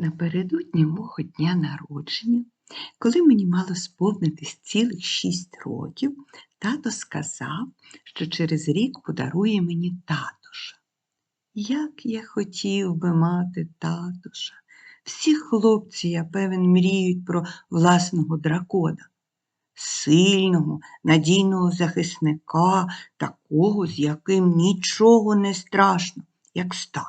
Напередодні мого дня народження, коли мені мало сповнитись цілих шість років, тато сказав, що через рік подарує мені татуша. Як я хотів би мати татуша. Всі хлопці, я певен, мріють про власного дракона. Сильного, надійного захисника, такого, з яким нічого не страшно, як стат.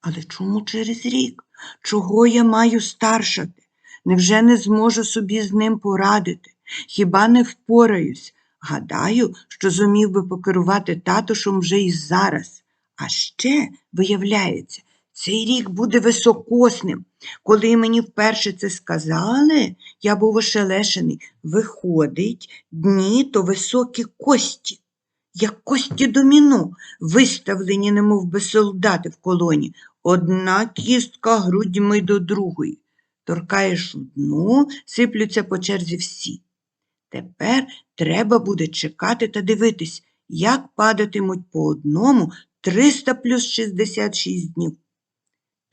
Але чому через рік? Чого я маю старшати? Невже не зможу собі з ним порадити? Хіба не впораюсь? Гадаю, що зумів би покерувати татушем вже і зараз. А ще, виявляється, цей рік буде високосним. Коли мені вперше це сказали, я був ошелешений. Виходить, дні то високі кості, як кості доміно, виставлені, немов би солдати в колоні, одна кістка грудьми до другої. Торкаєш одну, сиплються по черзі всі. Тепер треба буде чекати та дивитись, як падатимуть по одному 300 плюс 66 днів.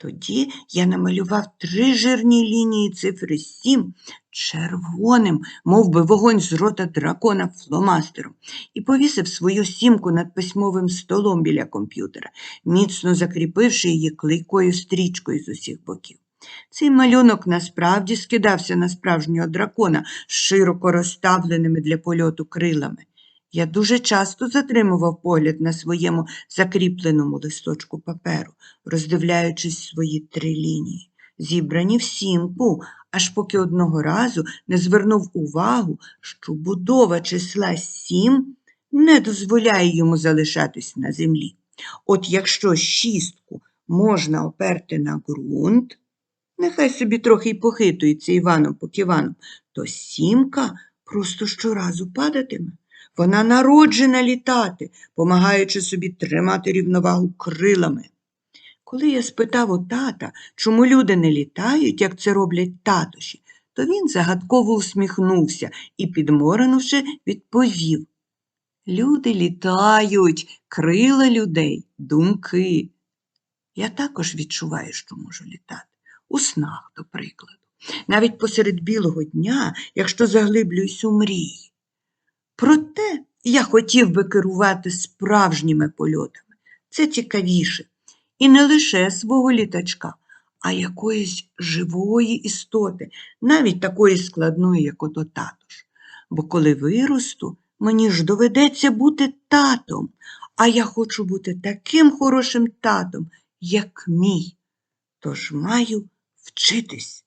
Тоді я намалював три жирні лінії цифри 7 червоним, мов би вогонь з рота дракона фломастером, і повісив свою сімку над письмовим столом біля комп'ютера, міцно закріпивши її клейкою стрічкою з усіх боків. Цей малюнок насправді скидався на справжнього дракона з широко розставленими для польоту крилами. Я дуже часто затримував погляд на своєму закріпленому листочку паперу, роздивляючись свої три лінії, зібрані в сімку, аж поки одного разу не звернув увагу, що будова числа сім не дозволяє йому залишатись на землі. От якщо шістку можна оперти на ґрунт, нехай собі трохи й похитується Іваном покиваном, то сімка просто щоразу падатиме. Вона народжена літати, помагаючи собі тримати рівновагу крилами. Коли я спитав у тата, чому люди не літають, як це роблять татуші, то він загадково усміхнувся і, підморенувши, відповів Люди літають, крила людей, думки. Я також відчуваю, що можу літати, у снах, до прикладу, навіть посеред білого дня, якщо заглиблююсь у мрії. Проте я хотів би керувати справжніми польотами. Це цікавіше. І не лише свого літачка, а якоїсь живої істоти, навіть такої складної, як ото татуш. Бо коли виросту, мені ж доведеться бути татом, а я хочу бути таким хорошим татом, як мій. Тож маю вчитись.